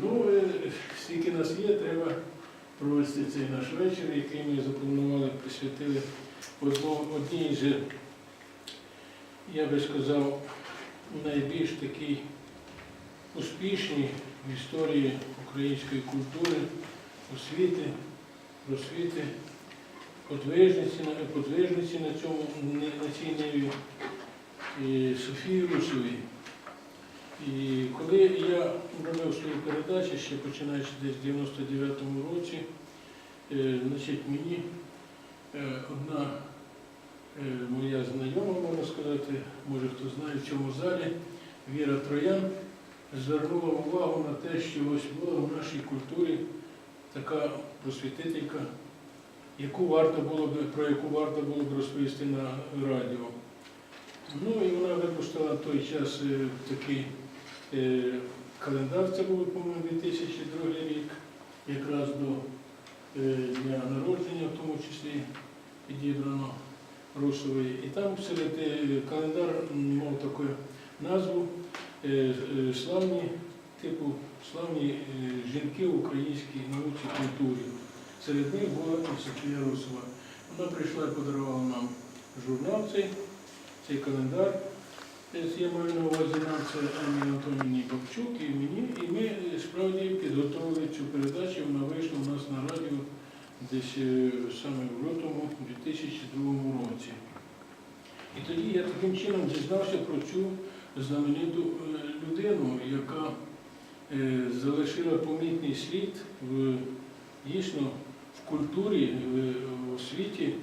Ну, е, скільки нас є, треба провести цей наш вечір, який ми запланували, присвятили одній з, я би сказав, найбільш такій успішній в історії української культури, освіти, просвіти, подвижниці, подвижниці на, цьому, на цій ниві Софії Русовій. І коли я робив свою передачу, ще починаючи десь в 99-му році, е, значить, мені е, одна е, моя знайома, можна сказати, може хто знає в цьому залі, Віра Троян, звернула увагу на те, що ось була в нашій культурі така просвітителька, яку варто було б, про яку варто було б розповісти на радіо. Ну і вона випустила на той час такий календар, це був, по-моєму, 2002 рік, якраз до е, дня народження, в тому числі підібрано Русової. І там серед е, календар мав таку назву е, е, славні, типу славні е, жінки в українській науці культурі. Серед них була і Софія Русова. Вона прийшла і подарувала нам журнал цей, цей календар. Десь Я маю на увазі нам це Анні Антоніні Бабчук і мені, і ми справді підготовили цю передачу, вона вийшла у нас на радіо десь е, саме в лютому 2002 році. І тоді я таким чином дізнався про цю знамениту е, людину, яка е, залишила помітний слід в дійсно в культурі, в освіті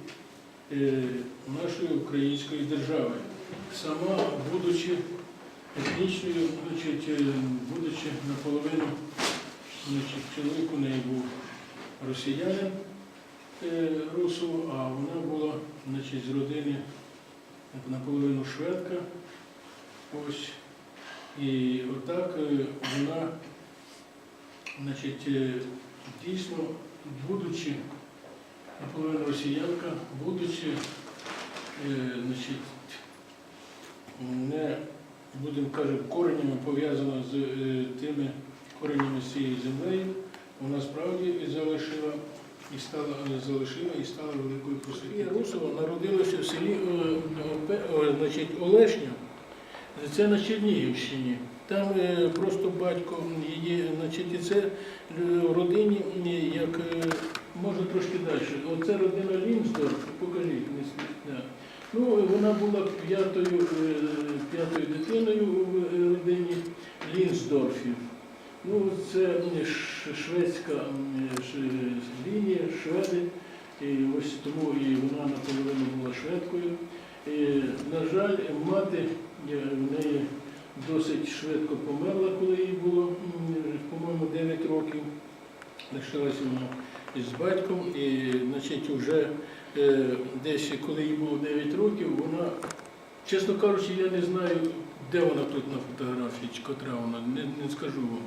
нашої української держави. Сама, будучи етнічною, значить, е, будучи наполовину, значить, чоловік у неї був росіянин е, русу, а вона була значить, з родини наполовину шведка. Ось. І отак е, вона, значить, дійсно, будучи наполовину росіянка, будучи, значить, не будемо кажемо, коренями пов'язана з е, тими коренями з цією землею, вона справді і залишила і стала залишила і стала великою просвітою. Русова народилася в селі е, е, значить, Олешня, це на Чернігівщині. Там е, просто батько її, значить, і це е, в родині, е, як е, може трошки далі. Оце родина Лінсдорф, покажіть, не слід. да. Ну, вона була п'ятою, е, п'ятою дитиною в е, родині Лінсдорфів. Ну, це шведська лінія, шведи. І ось тому і вона наполовину була шведкою. І, на жаль, мати е, в неї досить швидко померла, коли їй було, по-моєму, 9 років. Лишилася вона із батьком, і значить, вже е, десь, коли їй було 9 років, вона, чесно кажучи, я не знаю, де вона тут на фотографії, чи котра вона, не, не скажу вам.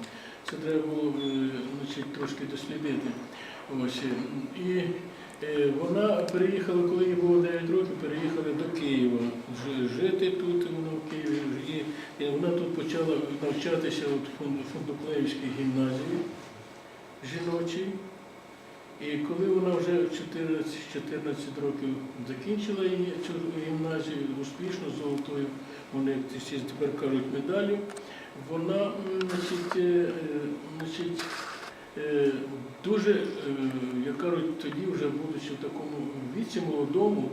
Це треба було е, значить, трошки дослідити. Ось. е, І вона переїхала, коли їй було 9 років, переїхали до Києва. Жити тут вона в Києві. І вона тут почала навчатися в Фундуклеївській гімназії жіночій. І коли вона вже 14, 14 років закінчила її гімназію успішно золотою, вони всі тепер кажуть медалі, вона значить, е, значить, е, дуже, е, як кажуть, тоді, вже будучи в такому віці молодому,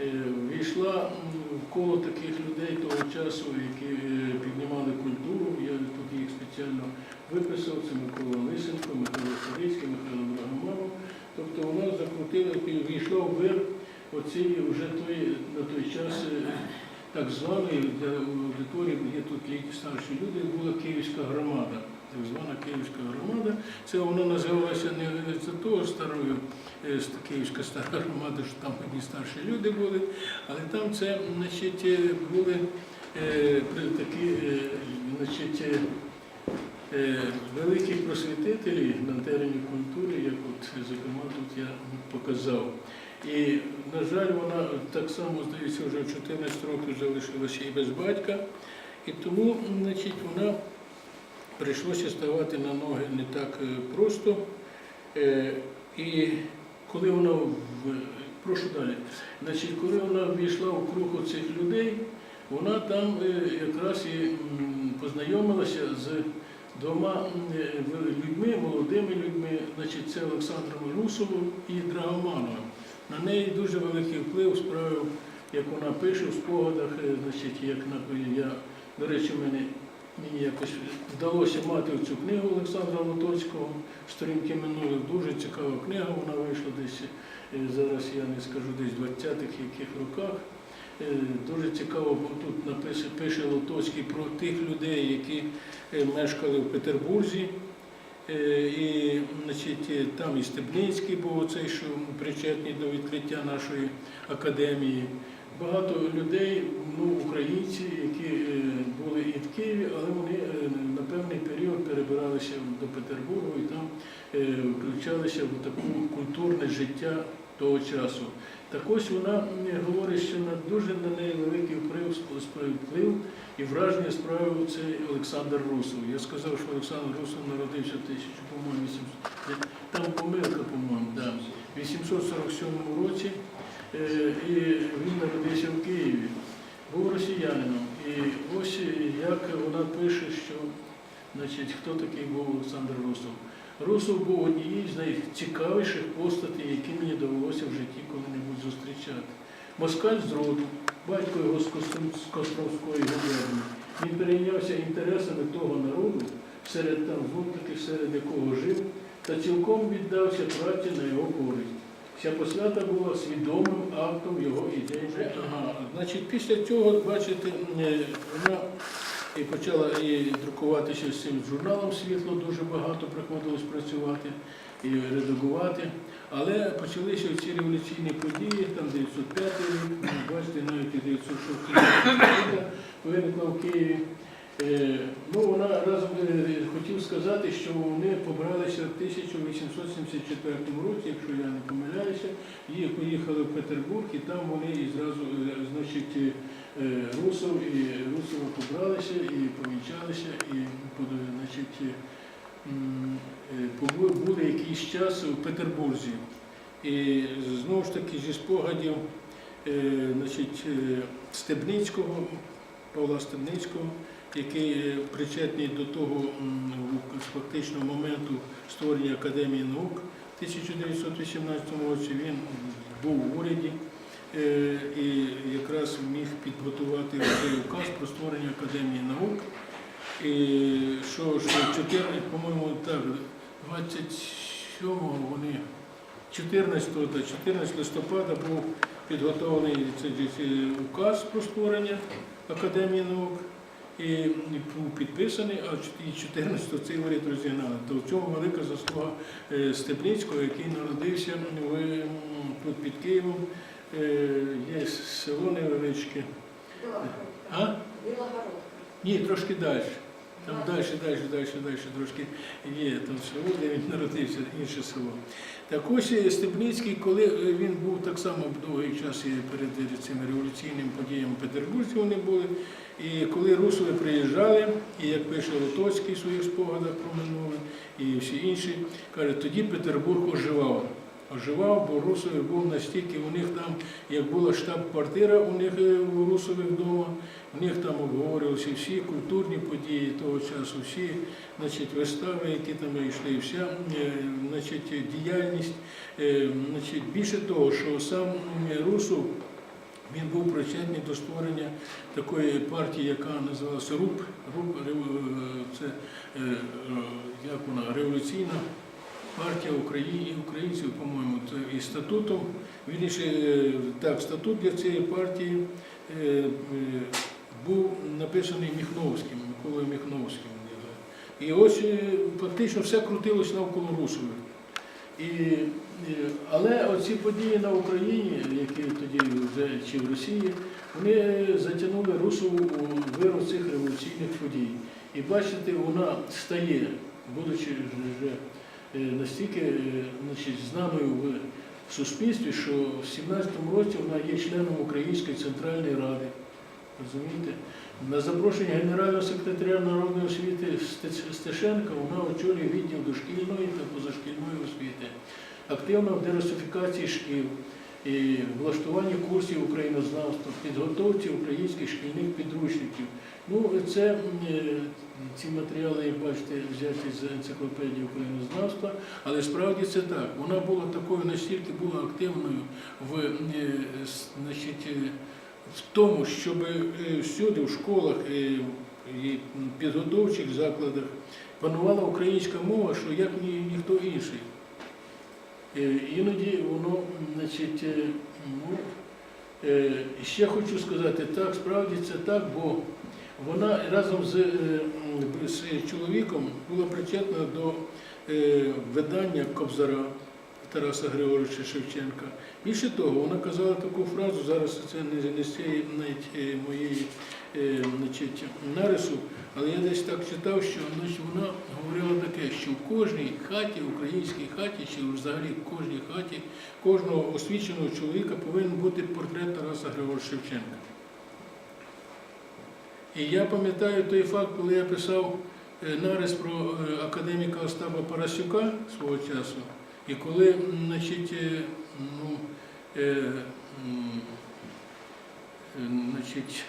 війшла в коло таких людей того часу, які е, піднімали культуру. Я тут їх спеціально виписав, це Микола Лисенко, Микола Старицький, Михайло Драгоманов. Тобто вона закрутила, війшла в вир оцієї вже той, на той час е, так званої для аудиторії, є тут старші люди, була Київська громада. Так звана Київська громада. Це вона називалася не, за того старою, е, Київська стара громада, що там одні старші люди були, але там це значить, е, були е, такі е, значить, е, е, великі просвітителі на терені культури, як от, зокрема тут я показав. І, на жаль, вона так само, здається, вже в 14 років залишилася і без батька. І тому значить, вона прийшлося ставати на ноги не так е, просто. Е, І коли вона в- прошу далі, значить, коли вона ввійшла в круг цих людей, вона там е, якраз і познайомилася з двома в- людьми, молодими людьми, значить, це Олександром Русовим і Драгомановим. На неї дуже великий вплив справив, як вона пише в спогадах, значить, як я, до речі, мене мені якось вдалося мати цю книгу Олександра Лотоцького «Сторінки минулих». Дуже цікава книга, вона вийшла десь, е, зараз я не скажу, десь в 20-х яких роках. Е, Дуже цікаво, бо тут напише, пише Лотоцький про тих людей, які е, мешкали в Петербурзі. І значить, там і Стебницький був оцей, що причетний до відкриття нашої академії. Багато людей, ну, українці, перебиралися до Петербургу і там е, включалися в таке культурне життя того часу. Так ось вона говорить, що на дуже на неї великий вплив, і враження справив цей Олександр Русов. Я сказав, що Олександр Русов народився в 1000, по-моєму, 800, там помилка, по-моєму, да, в 847 році. Е, І він народився в Києві, був росіянином. І ось як вона пише, що значить, хто такий був Олександр Русов. Русов був однією з найцікавіших постатей, які мені довелося в житті коли-небудь зустрічати. Москаль з роду, батько його з Костромської губернії. Він перейнявся інтересами того народу, серед там злотників, серед якого жив, та цілком віддався праці на його користь. Ця посвята була свідомим актом його ідейної. Ага. Значить, після цього, бачите, е, вона і почала і друкуватися з цим журналом світло, дуже багато приходилось працювати і редагувати. Але почалися ці революційні події, там 905 рік, ну, бачите, навіть і 906 рік виникла в Києві. Е, Ну, вона разом е, хотів сказати, що вони побралися в 1874 році, якщо я не помиляюся, і поїхали в Петербург, і там вони і зразу, е, значить, Русов і Русова побралися і помічалися, і значить, е, е, були якийсь час у Петербурзі. І знову ж таки зі спогадів е, значить, е, Стебницького, Павла Стебницького, який е, причетний до того м, в- фактично моменту створення Академії наук в 1918 році. Він був в уряді е, і якраз міг підготувати цей указ про створення Академії наук. І що, що 14, по-моєму, так, 27-го вони 14, та 14 листопада був підготовлений цей, указ про створення Академії наук і був підписаний, а і 14 цей уряд розігнали. То в цьому велика заслуга е, який народився в, тут під Києвом. Е, Є село невеличке. А? Ні, трошки далі. Там далі, далі, далі, далі трошки є там село, де він народився, інше село. Так ось е, Стебницький, коли е, він був так само довгий час перед цими революційними подіями в Петербурзі вони були. І коли русові приїжджали, і як пише Лотоцький в своїх спогадах про минуле, і всі інші, каже, тоді Петербург оживав. Оживав, бо Русові був настільки, у них там, як була штаб-квартира у них е, у Русових вдома, у них там обговорювалися всі культурні події того часу, всі значить, вистави, які там йшли, вся е, значить, діяльність. Е, Значить, більше того, що сам Русов він був причетний до створення такої партії, яка називалася РУП. РУП це як вона революційна партія Україні, українців, по-моєму, і статутом. Він ще е, так, статут для цієї партії е, е, був написаний Міхновським, Миколою Міхновським. І ось фактично все крутилось навколо Русових. І, але оці події на Україні, які тоді вже чи в Росії, вони затягнули Русову у виру цих революційних подій. І бачите, вона стає, будучи вже настільки е, значить, знаною в суспільстві, що в 17-му році вона є членом Української центральної ради. Розумієте? На запрошення генерального секретаря народної освіти Стешенка вона очолює відділ дошкільної та позашкільної освіти. активна в дерусифікації шкіл, і влаштуванні курсів українознавства, підготовці українських шкільних підручників. Ну, це е, ці матеріали, як бачите, взяті з енциклопедії українознавства, але справді це так. Вона була такою, настільки була активною в, е, значить, е, в тому, щоб всюди в школах і підготовчих закладах панувала українська мова, що як ні, ніхто інший. Е, Іноді воно, значить, е, ну, е, ще хочу сказати, так, справді це так, бо вона разом з, з чоловіком була причетна до видання Кобзара Тараса Григоровича Шевченка. Більше того, вона казала таку фразу, зараз це не, з цієї навіть моєї значить, нарису, але я десь так читав, що значить, вона говорила таке, що в кожній хаті, в українській хаті, чи взагалі в кожній хаті, кожного освіченого чоловіка повинен бути портрет Тараса Григоровича Шевченка. І я пам'ятаю той факт, коли я писав е, нарис про е, академіка Остапа Парасюка свого часу, і коли значить, е, ну, е, е, значить,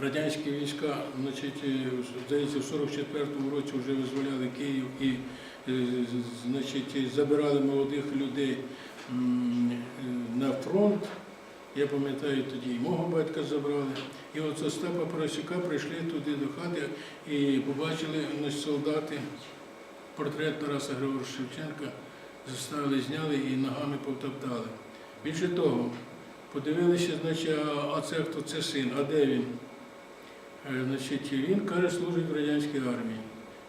радянські війська, значить, е, здається, в 44-му році вже визволяли Київ і е, значить, забирали молодих людей е, на фронт. Я пам'ятаю тоді і мого батька забрали. І от з Остапа Парасюка прийшли туди до хати і побачили значить, солдати портрет Тараса Григоровича Шевченка, заставили, зняли і ногами повтоптали. Більше того, подивилися, значить, а це хто це син, а де він? Е, Значить, він каже, служить в радянській армії.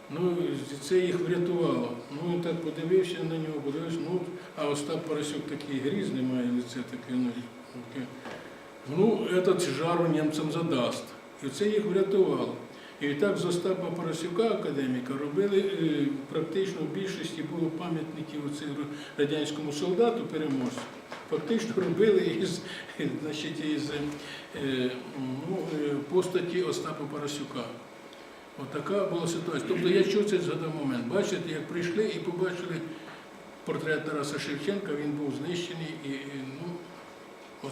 Ну, це їх врятувало. Ну, так подивився на нього, подивився, ну, а Остап Парасюк такий грізний має лице таке, ну, таке. Ну, этот жару німцям задасть. І це їх врятувало. І так з Остапа Парасюка, академіка, робили е, практично в більшості було пам'ятників радянському солдату переможцю. Фактично робили із, значить, із е, ну, е, постаті Остапа Парасюка. Отака була ситуація. Тобто я чув цей згадав момент. Бачите, як прийшли і побачили портрет Тараса Шевченка, він був знищений. І,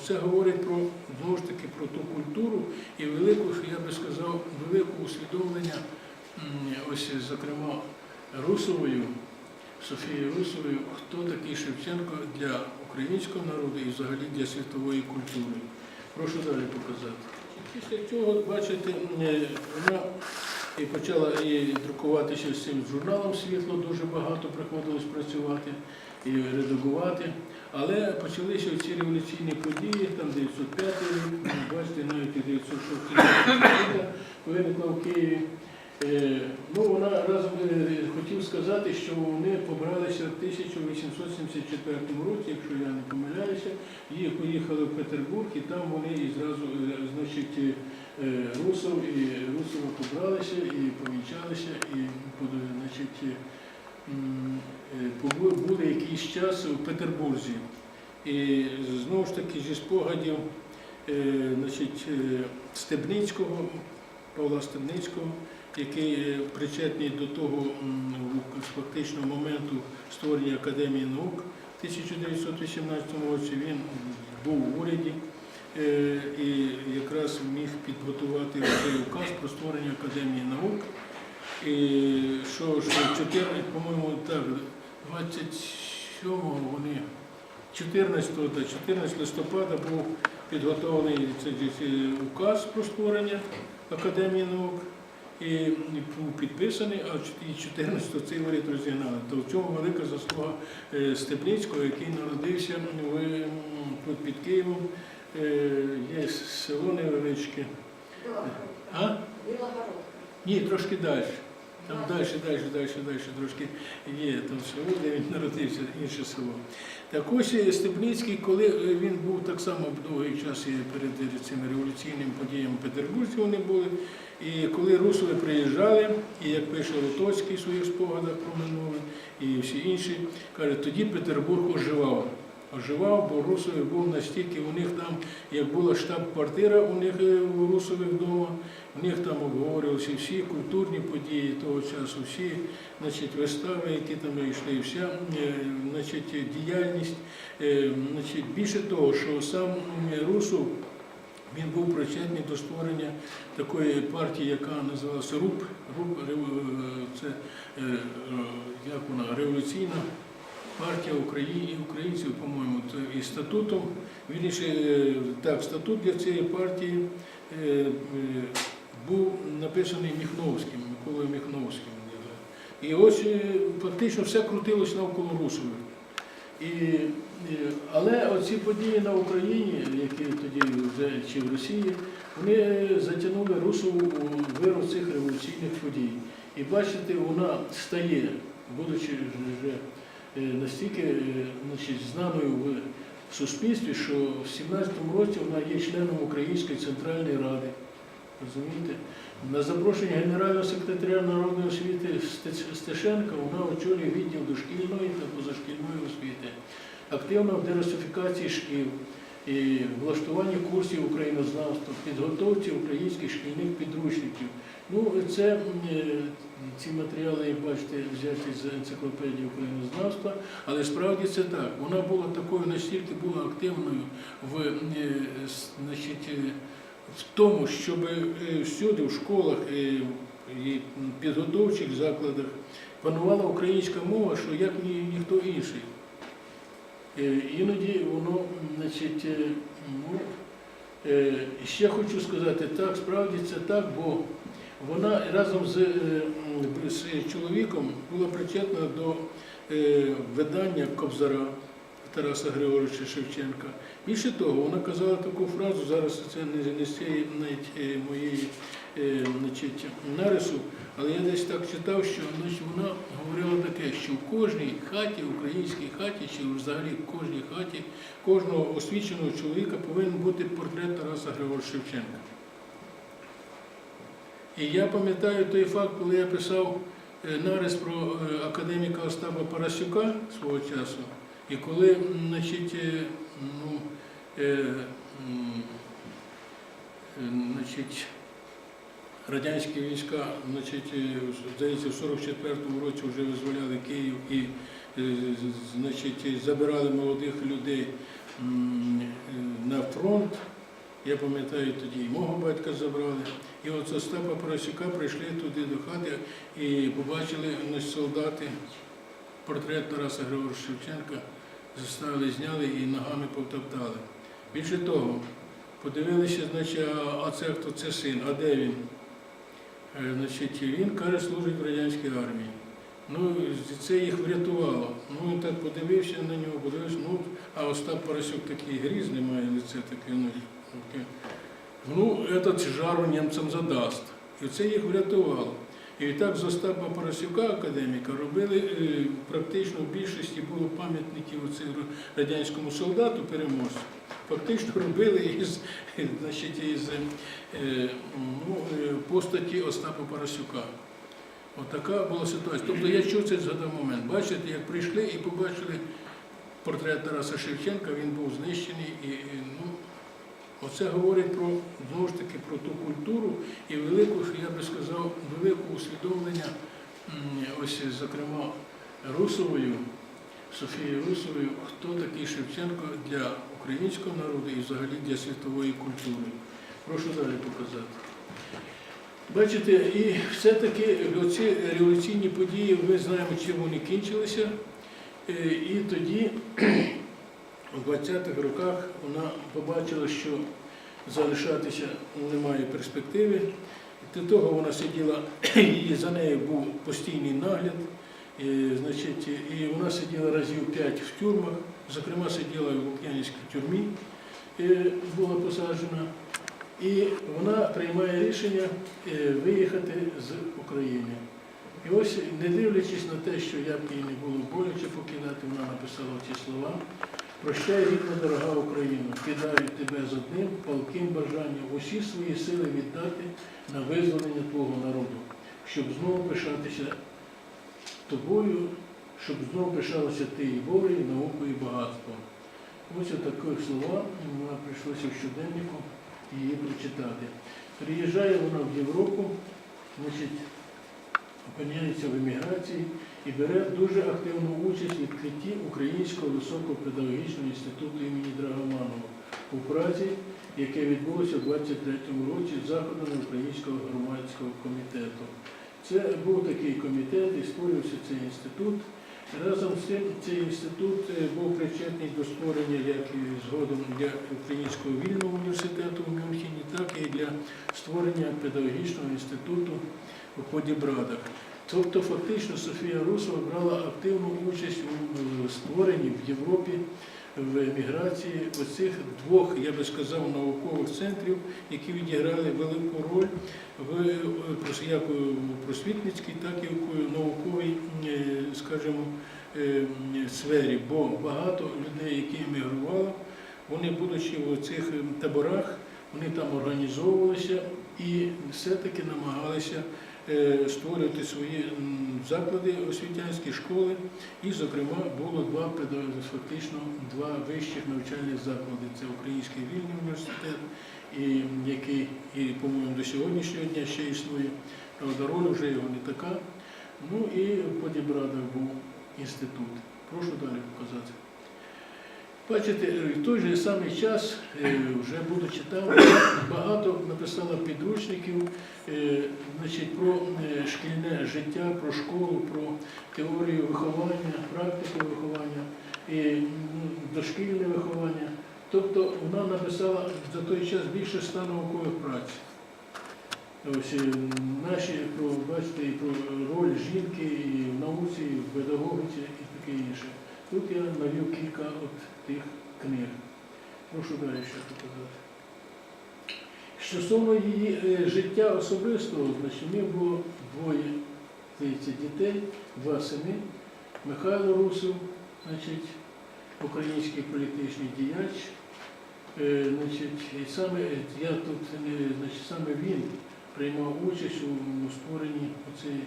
ну, говорить про знову ж таки про ту культуру і велику, я би сказав, велике усвідомлення, ось, зокрема, Русовою, Софією Русовою, хто такий Шевченко для українського народу і взагалі для світової культури. Прошу далі показати. Після цього, бачите, е, вона і почала і друкуватися з цим журналом світло, дуже багато приходилось працювати і редагувати. Але почалися ці революційні події, там 905 рік, бачите, навіть і 906 рік виникла в Києві. Е, Ну, вона разом е, хотів сказати, що вони побралися в 1874 році, якщо я не помиляюся, їх поїхали в Петербург, і там вони і зразу, е, значить, Русов і Русова побралися і помічалися, і значить, були якийсь час у Петербурзі. І знову ж таки зі спогадів е, значить, е, Стебницького, Павла Стебницького, який е, причетний до того фактично моменту створення Академії наук в 1918 році. Він був в уряді е, і якраз міг підготувати цей указ про створення Академії наук. І що, що 14, по-моєму, так, 27-го вони 14, да, 14 листопада був підготовлений цей, указ про створення Академії наук і був підписаний, а і 14 цей уряд розігнали. То в цьому велика заслуга е, Степницького, який народився тут під Києвом. Е, Є село невеличке. А? Ні, трошки далі. Там далі, далі, далі, далі трошки є там село, де він народився, інше село. Так ось е, Стебницький, коли е, він був так само довгий час і перед цими революційними подіями в Петербурзі вони були. І коли русові приїжджали, і як пише Лотоцький в своїх спогадах про минуле, і всі інші, каже, тоді Петербург оживав. Оживав, бо Русові був настільки, у них там, як була штаб-квартира у них е, у Русових вдома, у них там обговорювалися всі культурні події того часу, всі значить, вистави, які там йшли, вся е, значить, діяльність. Е, Значить, більше того, що сам Русов він був причетний до створення такої партії, яка називалася РУП. РУП це як вона революційна партія України українців, по-моєму, і статутом. Вірніше, е, так, статут для цієї партії е, е, був написаний Міхновським, Миколою Міхновським. І ось фактично все крутилось навколо Русових. І, але оці події на Україні, які тоді вже чи в Росії, вони затягнули Русову у виру цих революційних подій. І бачите, вона стає, будучи вже настільки е, значить, знаною в суспільстві, що в 17-му році вона є членом Української центральної ради. Розумієте? На запрошення генерального секретаря народної освіти Стешенка вона очолює відділ дошкільної та позашкільної освіти, активна в дерасифікації шкіл і влаштуванні курсів українознавства, підготовці українських шкільних підручників. Ну, це е, ці матеріали, як бачите, взяті з енциклопедії українознавства, але справді це так. Вона була такою, настільки була активною в, е, значить, е, в тому, щоб всюди в школах і підготовчих закладах панувала українська мова, що як ні, ніхто інший. Е, Іноді воно, значить, е, ну, е, ще хочу сказати, так, справді це так, бо вона разом з, з чоловіком була причетна до видання Кобзара Тараса Григоровича Шевченка. Більше того, вона казала таку фразу, зараз це не, з цієї моєї значить, нарису, але я десь так читав, що значить, вона говорила таке, що в кожній хаті, в українській хаті, чи взагалі в кожній хаті кожного освіченого чоловіка повинен бути портрет Тараса Григоровича Шевченка. І я пам'ятаю той факт, коли я писав е, нарис про е, академіка Остапа Парасюка свого часу, і коли значить, е, ну, е, е, значить, радянські війська, значить, е, здається, в 44-му році вже визволяли Київ і е, значить, забирали молодих людей на фронт. Я пам'ятаю тоді і мого батька забрали. І от з Остапа Парасюка прийшли туди до хати і побачили значить, солдати портрет Тараса Григоровича Шевченка, заставили, зняли і ногами повтоптали. Більше того, подивилися, значить, а це хто це син, а де він? Е, Значить, він каже, служить в радянській армії. Ну, це їх врятувало. Ну, він так подивився на нього, подивився, ну, а Остап Парасюк такий грізний має лице таке, ну. Ну, этот жару німцям задасть. І це їх врятувало. І відтак з Остапа Парасюка, академіка, робили е, практично в більшості було пам'ятників радянському солдату переможцю. Фактично робили із, значить, із е, ну, е, постаті Остапа Парасюка. Отака була ситуація. Тобто я чув цей згадав момент. Бачите, як прийшли і побачили портрет Тараса Шевченка, він був знищений. І, ну, оце говорить про знову ж таки про ту культуру і велику, я би сказав, велике усвідомлення, ось, зокрема, Русовою, Софією Русовою, хто такий Шевченко для українського народу і взагалі для світової культури. Прошу далі показати. Бачите, і все-таки ці революційні події, ми знаємо, чим вони кінчилися. Е, І тоді, у 20-х роках, вона побачила, що залишатися немає перспективи. Для того вона сиділа, і за нею був постійний нагляд. І, значить, і вона сиділа разів п'ять в тюрмах, зокрема сиділа в Лук'янівській тюрмі, е, була посаджена. І вона приймає рішення е, виїхати з України. І ось, не дивлячись на те, що як їй не було боляче покидати, вона написала ці слова. Прощай, рідна дорога Україна, кидаю тебе з одним палким бажанням усі свої сили віддати на визволення твого народу, щоб знову пишатися тобою, щоб знову пишалася ти і волею, наукою і багатством. Ось отакі слова, вона прийшлося в щоденнику її прочитати. Приїжджає вона в Європу, значить, опиняється в еміграції і бере дуже активну участь в відкритті Українського високого педагогічного інституту імені Драгоманова у Празі, яке відбулося в 23-му році заходами Українського громадського комітету. Це був такий комітет і створився цей інститут. Разом з тим цей інститут е, був причетний до створення як згодом для Українського вільного університету у Мюнхені, так і для створення педагогічного інституту у Подібрадах. Тобто фактично Софія Русова брала активну участь у е, створенні в Європі в еміграції оцих двох, я би сказав, наукових центрів, які відіграли велику роль в е, як у просвітницькій, так і в науковій, е, скажімо, сфері. Бо багато людей, які емігрували, вони, будучи в цих таборах, вони там організовувалися і все-таки намагалися створювати свої заклади освітянські школи. І, зокрема, було два фактично два вищих навчальних заклади. Це Український вільний університет, і, який, і, по-моєму, до сьогоднішнього дня ще існує. Правда, роль вже його не така. Ну і в Подібрадах був інститут. Прошу далі показати. Бачите, в той же самий час, е, вже будучи там, багато написала підручників е, значить, про е, шкільне життя, про школу, про теорію виховання, практику виховання, і дошкільне виховання. Тобто вона написала за той час більше ста наукових праць. Ось е, наші бачите, і про роль жінки і в науці, і в педагогіці і таке інше. Тут я навів кілька от тих книг. Прошу далі ще показати. Стосовно її е, життя особистого, значить, них було двоє здається, дітей, два сини. Михайло Русов, значить, український політичний діяч. Е, значить, і саме я тут, е, значить, саме він приймав участь у створенні цієї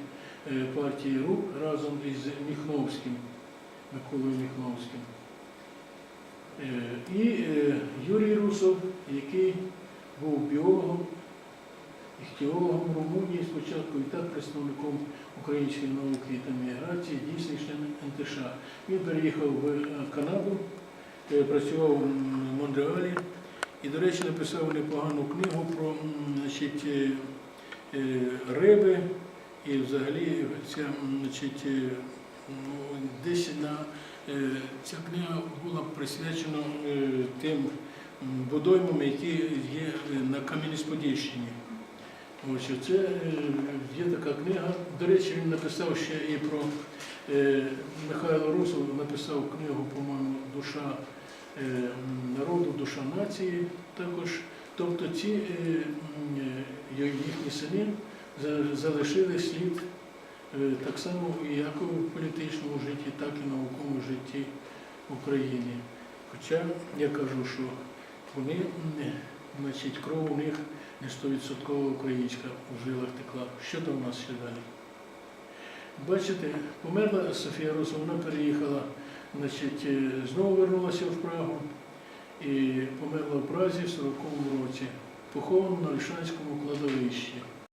партії рук разом із Міхновським, Миколою Міхновським. Е, І е, Юрій Русов, який був біологом, іхтіологом Румунії спочатку і так представником української науки та міграції, дійсний член НТШ. Він переїхав в е, Канаду, працював в Монреалі і, до речі, написав непогану книгу про значить, риби і взагалі ця значить, десь е, ця книга була присвячена е, тим водоймам, які є е, на Кам'янець-Подільщині. Це є така книга. До речі, він написав ще і про Михайло Русов написав книгу, по-моєму, Душа народу, душа нації також. Тобто ці їхні сини залишили слід так само як у політичному житті, так і в науковому житті України. Хоча я кажу, що вони, значить, кров у них не стовідсотково українська в жилах текла. Що там у нас ще далі? Бачите, померла Софія Русова, вона переїхала, значить, е, знову вернулася в Прагу і померла в Празі в 40-му році, похована на Ольшанському кладовищі.